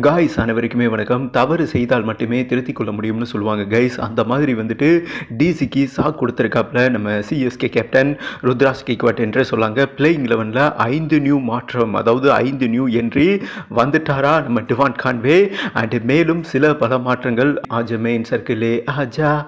Guys அனைவருக்குமே வணக்கம். தவறு செய்தால் மட்டுமே திருத்திக் கொள்ள முடியும்னு சொல்லுவாங்க. கைஸ் அந்த மாதிரி வந்துட்டு டிசிக்கு சாக் கொடுத்துருக்காப்புல. நம்ம சிஎஸ்கே கேப்டன் ருத்ராஸ் கேக்வாட் என்று சொல்லாங்க. பிளேயிங் லெவனில் ஐந்து நியூ மாற்றம் அதாவது ஐந்து நியூ என்ட்ரி வந்துட்டாரா நம்ம டிவான் கான்வே. அண்ட் மேலும் சில பல மாற்றங்கள். ஆஜமெயின் சர்க்கிளே ஆஜா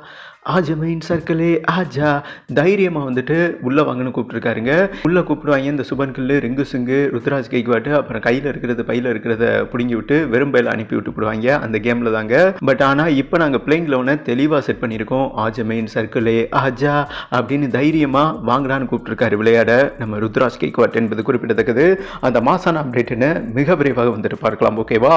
ஆஜா மெயின் சர்க்கிளே ஆஜா. தைரியமாக வந்துட்டு உள்ளே வாங்கன்னு கூப்பிட்ருக்காருங்க உள்ளே கூப்பிடுவாங்க. இந்த சுபன் கில்லு ரிங்கு சிங்கு ருத்ராஜ் கைக்வாட்டு அப்புறம் கையில் இருக்கிறது பையில் இருக்கிறத பிடுங்கி விட்டு வெறும் பையில் அனுப்பி விட்டு போடுவாங்க. அந்த கேமில் தாங்க. பட் ஆனால் இப்போ நாங்கள் பிளேயிங் லெவனை தெளிவாக செட் பண்ணியிருக்கோம். ஆஜா மெயின் சர்க்கிளே ஆஜா அப்படின்னு தைரியமாக வாங்கலான்னு கூப்பிட்ருக்காரு விளையாட. நம்ம ருத்ராஜ் கைக்வாட் என்பது குறிப்பிடத்தக்கது. அந்த மாசான அப்டேட்டுன்னு மிக விரைவாக வந்துட்டு பார்க்கலாம் ஓகேவா?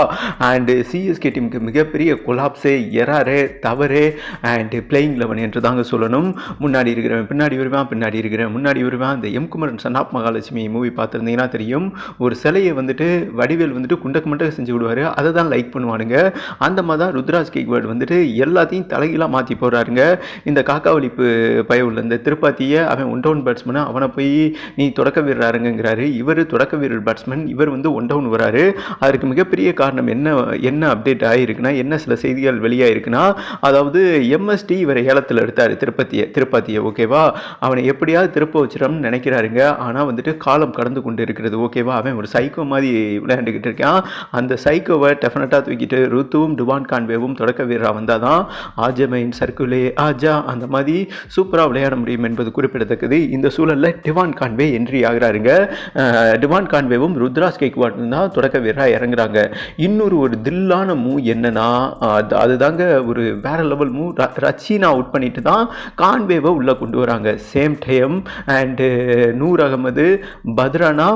அண்டு சிஎஸ்கே டீமுக்கு மிகப்பெரிய கொலாப்ஸே எராரு தவறு. அண்டு பிளேயிங் இளவன் என்று தாங்க சொல்லணும். முன்னாடி இருக்கிறவன் பின்னாடி வருவான் பின்னாடி இருக்கிறவன் முன்னாடி வருவான். இந்த M Kumaran son of Mahalakshmi movie பார்த்துருந்தீங்கன்னா தெரியும். ஒரு சிலையை வந்துட்டு வடிவேல் வந்துட்டு குண்டக்கு மண்டக்க செஞ்சு விடுவார். அதை தான் லைக் பண்ணுவானுங்க. அந்த மாதிரி தான் ருத்ராஜ் கேக்வேர்டு வந்துட்டு எல்லாத்தையும் தலைகீழாக மாற்றி போடுறாருங்க. இந்த காக்காவளிப்பு பய உள்ள இந்த திருப்பாத்தியை அவன் ஒன் டவுன் பேட்ஸ்மேனை அவனை போய் நீ தொடக்க வீரராருங்கிறாரு இவர் தொடக்க வீரர் பேட்ஸ்மேன் இவர் வந்து ஒன் டவுன் வராரு. அதற்கு மிகப்பெரிய காரணம் என்ன என்ன அப்டேட் ஆகிருக்குன்னா என்ன சில செய்திகள் வெளியாகிருக்குன்னா அதாவது எம்எஸ்டி இவரை ஏலத்தில் எடுத்தார் திருப்பதியை திருப்பதியை ஓகேவா? அவனை எப்படியாவது திருப்ப வச்சிடணும்னு நினைக்கிறாருங்க. ஆனால் வந்துட்டு காலம் கடந்து கொண்டு இருக்கிறது ஓகேவா? அவன் ஒரு சைக்கோ மாதிரி விளையாண்டுக்கிட்டு இருக்கான். அந்த சைக்கோவை டெஃபினட்டாக தூக்கிட்டு ருத்துவும் டுவான் கான்வேவும் தொடக்க வீரராக வந்தால் தான் ஆஜமைன் சர்க்குலே ஆஜா அந்த மாதிரி சூப்பராக விளையாட முடியும் என்பது குறிப்பிடத்தக்கது. இந்த சூழலில் டிவான் கான்வே என்ட்ரி ஆகிறாருங்க. டிவான் கான்வேவும் ருத்ராஸ் கேக்வாட்டும் தான் தொடக்க வீரராக இறங்குறாங்க. இன்னொரு ஒரு தில்லான மூ என்னன்னா அது அதுதாங்க ஒரு வேற லெவல் மூ ரச்சீனா அவுட் பண்ணிட்டு தான் கான்வேவை உள்ளே கொண்டு வராங்க. Same time and Noor Ahmad Pathirana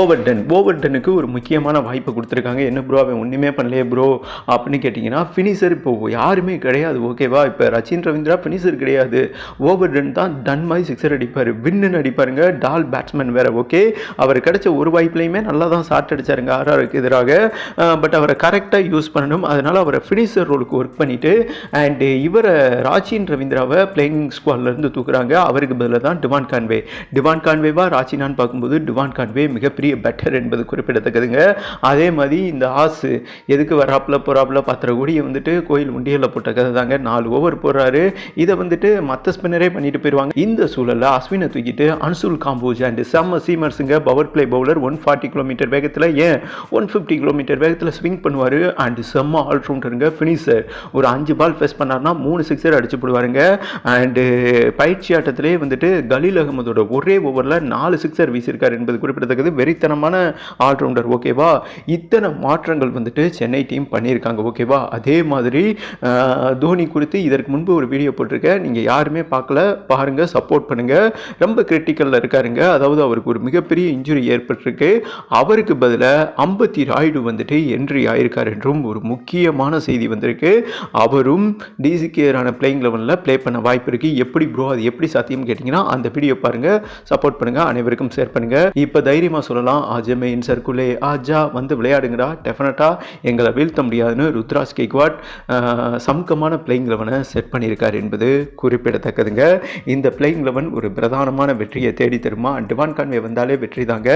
Overton ஓவர்டனுக்கு ஒரு முக்கியமான வாய்ப்பை கொடுத்துருக்காங்க. என்ன ப்ரோ அவன் ஒன்றுமே பண்ணலையே ப்ரோ அப்படின்னு கேட்டிங்கன்னா ஃபினிஷர் இப்போ யாருமே கிடையாது ஓகேவா இப்போ ரச்சின் ரவீந்திரா ஃபினிஷர் கிடையாது. ஓவர்டன் தான் டன் மாதிரி சிக்ஸர் அடிப்பார். வின்னு அடிப்பாருங்க. டால் பேட்ஸ்மேன் வேறு ஓகே அவர் கிடைச்ச ஒரு வாய்ப்புலையுமே நல்லா தான் ஷாட் அடிச்சாருங்க ஆர்ஆருக்கு எதிராக. பட் அவரை கரெக்டாக யூஸ் பண்ணணும். அதனால் அவரை ஃபினிஷர் ரோலுக்கு ஒர்க் பண்ணிவிட்டு அண்டு இவரை ராச்சின் ரவீந்திராவை பிளேயிங் ஸ்குவாட்லேருந்து தூக்குறாங்க. அவருக்கு பதிலாக தான் டிவான் கான்வே. டிவான் கான்வேவா ராச்சினான்னு பார்க்கும்போது டிவான் கான்வே மிகப்பெரிய பெட்டர் என்பது குறிப்பிடத்தக்கதுங்க. அதே மாதிரி இந்த ஆசு எதுக்கு வராப்புல போகிறாப்புல பத்திர கோடியை வந்துட்டு கோயில் உண்டியலில் போட்ட கதை தாங்க. நாலு ஓவர் போடுறாரு. இதை வந்துட்டு மற்ற ஸ்பின்னரே பண்ணிட்டு போயிடுவாங்க இந்த சூழலில் அஸ்வினை தூக்கிட்டு அன்சுல் காம்போஜ் அண்ட் செம்ம சீமர்ஸுங்க power play bowler one forty kilometre வேகத்தில் ஏன் ஒன் ஃபிஃப்டி கிலோமீட்டர் வேகத்தில் ஸ்விங் பண்ணுவார் அண்ட் செம்ம ஆல்ரவுண்டருங்க ஃபினிஷர் ஒரு அஞ்சு பால் ஃபேஸ் பண்ணார்னா மூணு சிக்ஸர் அடிச்சு போடுவாருங்க. அண்டு பயிற்சி ஆட்டத்திலே வந்துட்டு கலீல் அகமதோட ஒரே ஓவரில் நாலு சிக்ஸர் வீசியிருக்கார் என்பது குறிப்பிடத்தக்கது. வெறித்தனமான ஆல்ரவுண்டர் ஓகேவா? இத்தனை மாற்றங்கள் வந்துட்டு சென்னை டீம் பண்ணியிருக்காங்க ஓகேவா? அதே மாதிரி தோனி குறித்து இதற்கு முன்பு ஒரு வீடியோ போட்டிருக்கேன். நீங்கள் யாருமே பார்க்கல பாருங்கள் சப்போர்ட் பண்ணுங்கள் ரொம்ப கிரிட்டிக்கலில் இருக்காருங்க. அதாவது அவருக்கு ஒரு மிகப்பெரிய இன்ஜுரி ஏற்பட்டிருக்கு. அவருக்கு பதிலாக அம்பத்தி ராயுடு வந்துட்டு என்ட்ரி ஆயிருக்கார் என்றும் ஒரு முக்கியமான செய்தி வந்திருக்கு. அவரும் டிசிகேரான பிளேயிங் லெவலில் ப்ளே பண்ண வாய்ப்பு இருக்குது எப்படி ப்ரோ அது எப்படி சாத்தியம் கேட்டிங்கன்னா அந்த வீடியோ பாருங்கள் சப்போர்ட் பண்ணுங்கள் அனைவருக்கும் ஷேர் பண்ணுங்கள் இப்போ தைரியமாக சொல்லலாம்? ஆஜமே சர்க்குலே ஆஜா வந்து விளையாடுங்கடா. டெஃபினட்டாக எங்களை வீழ்த்த முடியாதுன்னு ருத்ராஜ் கேக்வாட் ஆஹ், சம்கமான பிளேயிங் லெவனை செட் பண்ணியிருக்கார் என்பது குறிப்பிடத்தக்கதுங்க. இந்த பிளேயிங் லெவன் ஒரு பிரதானமான வெற்றியை தேடி தருமா? டிவான் கான்வே வந்தாலே வெற்றி தாங்க.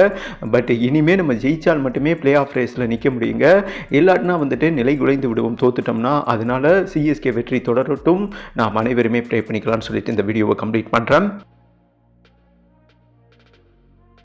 பட் இனிமேல் நம்ம ஜெயிச்சால் மட்டுமே பிளே ஆஃப் ரேஸில் நிற்க முடியுங்க. இல்லாட்டினா வந்துட்டு நிலை குலைந்து விடுவோம். தோத்துட்டோம்னா அதனால சிஎஸ்கே வெற்றி தொடரட்டும். நாம் அனைவருமே ப்ரே பண்ணிக்கலாம்னு சொல்லிட்டு இந்த வீடியோவை கம்ப்ளீட் பண்ணுறேன்